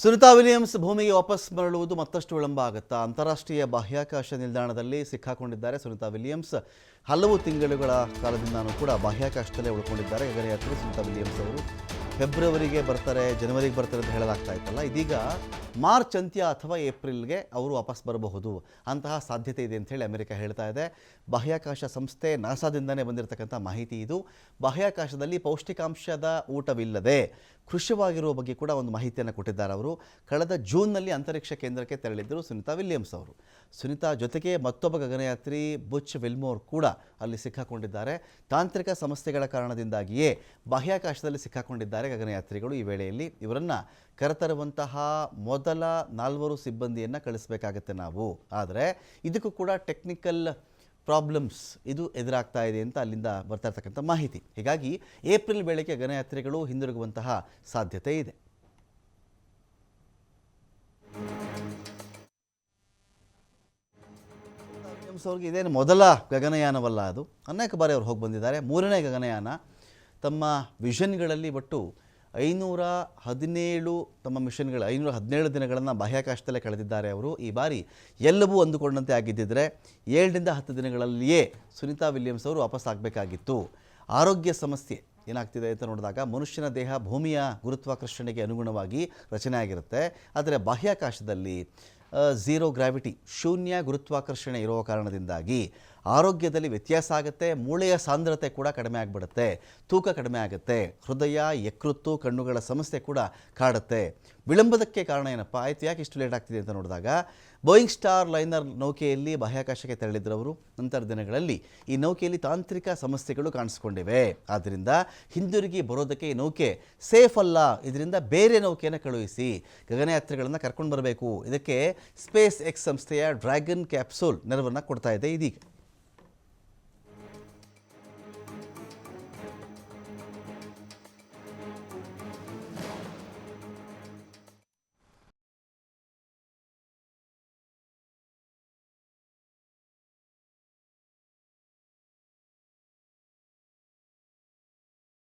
Sunita Williams ಭೂಮಿಗೆ ವಾಪಸ್ ಮರಳುವುದು ಮತ್ತಷ್ಟು ವಿಳಂಬ ಆಗುತ್ತಾ? ಅಂತಾರಾಷ್ಟ್ರೀಯ ಬಾಹ್ಯಾಕಾಶ ನಿಲ್ದಾಣದಲ್ಲಿ ಸಿಕ್ಕಾಕೊಂಡಿದ್ದಾರೆ ಸುನಿತಾ ವಿಲಿಯಮ್ಸ್. ಹಲವು ತಿಂಗಳುಗಳ ಕಾಲದಿಂದಾನೂ ಕೂಡ ಬಾಹ್ಯಾಕಾಶದಲ್ಲೇ ಉಳ್ಕೊಂಡಿದ್ದಾರೆ. ಗಗನಯಾತ್ರಿ ಸುನಿತಾ ವಿಲಿಯಮ್ಸ್ ಅವರು ಫೆಬ್ರವರಿಗೆ ಬರ್ತಾರೆ, ಜನವರಿಗೆ ಬರ್ತಾರೆ ಅಂತ ಹೇಳಲಾಗ್ತಾ ಇತ್ತಲ್ಲ. ಇದೀಗ ಮಾರ್ಚ್ ಅಂತ್ಯ ಅಥವಾ ಏಪ್ರಿಲ್ಗೆ ಅವರು ವಾಪಸ್ ಬರಬಹುದು. ಅಂತಹ ಸಾಧ್ಯತೆ ಇದೆ ಅಂತ ಹೇಳಿ ಅಮೆರಿಕ ಹೇಳ್ತಾ ಇದೆ. ಬಾಹ್ಯಾಕಾಶ ಸಂಸ್ಥೆ ನಾಸಾದಿಂದನೇ ಬಂದಿರತಕ್ಕಂಥ ಮಾಹಿತಿ ಇದು. ಬಾಹ್ಯಾಕಾಶದಲ್ಲಿ ಪೌಷ್ಟಿಕಾಂಶದ ಊಟವಿಲ್ಲದೆ ಕೃಷಿವಾಗಿರುವ ಬಗ್ಗೆ ಕೂಡ ಒಂದು ಮಾಹಿತಿಯನ್ನು ಕೊಟ್ಟಿದ್ದಾರೆ ಅವರು. ಕಳೆದ ಜೂನ್ನಲ್ಲಿ ಅಂತರಿಕ್ಷ ಕೇಂದ್ರಕ್ಕೆ ತೆರಳಿದ್ದರು ಸುನಿತಾ ವಿಲಿಯಮ್ಸ್ ಅವರು. ಸುನಿತಾ ಜೊತೆಗೆ ಮತ್ತೊಬ್ಬ ಗಗನಯಾತ್ರಿ ಬುಚ್ ವಿಲ್ಮೋರ್ ಕೂಡ ಅಲ್ಲಿ ಸಿಕ್ಕಾಕೊಂಡಿದ್ದಾರೆ. ತಾಂತ್ರಿಕ ಸಮಸ್ಯೆಗಳ ಕಾರಣದಿಂದಾಗಿಯೇ ಬಾಹ್ಯಾಕಾಶದಲ್ಲಿ ಸಿಕ್ಕಾಕೊಂಡಿದ್ದಾರೆ ಗಗನಯಾತ್ರಿಗಳು ಈ ವೇಳೆಯಲ್ಲಿ. ಇವರನ್ನು ಕರೆತರುವಂತಹ ಮೊದಲ ನಾಲ್ವರು ಸಿಬ್ಬಂದಿಯನ್ನು ಕಳಿಸಬೇಕಾಗತ್ತೆ ನಾವು. ಆದರೆ ಇದಕ್ಕೂ ಕೂಡ ಟೆಕ್ನಿಕಲ್ ಪ್ರಾಬ್ಲಮ್ಸ್ ಇದು ಎದುರಾಗ್ತಾ ಇದೆ ಅಂತ ಅಲ್ಲಿಂದ ಬರ್ತಾ ಇರ್ತಕ್ಕಂಥ ಮಾಹಿತಿ. ಹೀಗಾಗಿ ಏಪ್ರಿಲ್ ವೇಳೆಗೆ ಗಣಯಾತ್ರೆಗಳು ಹಿಂದಿರುಗುವಂತಹ ಸಾಧ್ಯತೆ ಇದೆ. ಅವ್ರಿಗೆ ಇದೇನು ಮೊದಲ ಗಗನಯಾನವಲ್ಲ ಅದು. ಅನೇಕ ಬಾರಿ ಅವ್ರು ಹೋಗಿ ಬಂದಿದ್ದಾರೆ. ಮೂರನೇ ಗಗನಯಾನ ತಮ್ಮ ವಿಷನ್ಗಳಲ್ಲಿ ಒಟ್ಟು ಐನೂರ ಹದಿನೇಳು ತಮ್ಮ ಮಿಷನ್ಗಳು, ಐನೂರ ಹದಿನೇಳು ದಿನಗಳನ್ನು ಬಾಹ್ಯಾಕಾಶದಲ್ಲೇ ಕಳೆದಿದ್ದಾರೆ ಅವರು. ಈ ಬಾರಿ ಎಲ್ಲವೂ ಅಂದುಕೊಂಡಂತೆ ಆಗಿದ್ದಿದ್ರೆ ಏಳರಿಂದ ಹತ್ತು ದಿನಗಳಲ್ಲಿಯೇ ಸುನಿತಾ ವಿಲಿಯಮ್ಸ್ ಅವರು ವಾಪಸ್ ಆಗಬೇಕಾಗಿತ್ತು. ಆರೋಗ್ಯ ಸಮಸ್ಯೆ ಏನಾಗ್ತಿದೆ ಅಂತ ನೋಡಿದಾಗ ಮನುಷ್ಯನ ದೇಹ ಭೂಮಿಯ ಗುರುತ್ವಾಕರ್ಷಣೆಗೆ ಅನುಗುಣವಾಗಿ ರಚನೆ ಆಗಿರುತ್ತೆ ಆದರೆ ಬಾಹ್ಯಾಕಾಶದಲ್ಲಿ ಝೀರೋ ಗ್ರಾವಿಟಿ, ಶೂನ್ಯ ಗುರುತ್ವಾಕರ್ಷಣೆ ಇರುವ ಕಾರಣದಿಂದಾಗಿ ಆರೋಗ್ಯದಲ್ಲಿ ವ್ಯತ್ಯಾಸ ಆಗುತ್ತೆ, ಮೂಳೆಯ ಸಾಂದ್ರತೆ ಕೂಡ ಕಡಿಮೆ ಆಗಿಬಿಡುತ್ತೆ, ತೂಕ ಕಡಿಮೆ ಆಗುತ್ತೆ, ಹೃದಯ, ಯಕೃತ್ತು, ಕಣ್ಣುಗಳ ಸಮಸ್ಯೆ ಕೂಡ ಕಾಡುತ್ತೆ. ವಿಳಂಬದಕ್ಕೆ ಕಾರಣ ಏನಪ್ಪ? ಆಯಿತು, ಯಾಕೆ ಇಷ್ಟು ಲೇಟ್ ಆಗ್ತಿದೆ ಅಂತ ನೋಡಿದಾಗ ಬೋಯಿಂಗ್ ಸ್ಟಾರ್ ಲೈನರ್ ನೌಕೆಯಲ್ಲಿ ಬಾಹ್ಯಾಕಾಶಕ್ಕೆ ತೆರಳಿದ್ರು ಅವರು ನಂತರ ದಿನಗಳಲ್ಲಿ ಈ ನೌಕೆಯಲ್ಲಿ ತಾಂತ್ರಿಕ ಸಮಸ್ಯೆಗಳು ಕಾಣಿಸ್ಕೊಂಡಿವೆ. ಆದ್ದರಿಂದ ಹಿಂದಿರುಗಿ ಬರೋದಕ್ಕೆ ಈ ನೌಕೆ ಸೇಫ್ ಅಲ್ಲ. ಇದರಿಂದ ಬೇರೆ ನೌಕೆಯನ್ನು ಕಳುಹಿಸಿ ಗಗನಯಾತ್ರಿಗಳನ್ನು ಕರ್ಕೊಂಡು ಬರಬೇಕು. ಇದಕ್ಕೆ ಸ್ಪೇಸ್ ಎಕ್ಸ್ ಸಂಸ್ಥೆಯ ಡ್ರ್ಯಾಗನ್ ಕ್ಯಾಪ್ಸೂಲ್ ನೆರವನ್ನು ಕೊಡ್ತಾ ಇದೆ ಇದೀಗ.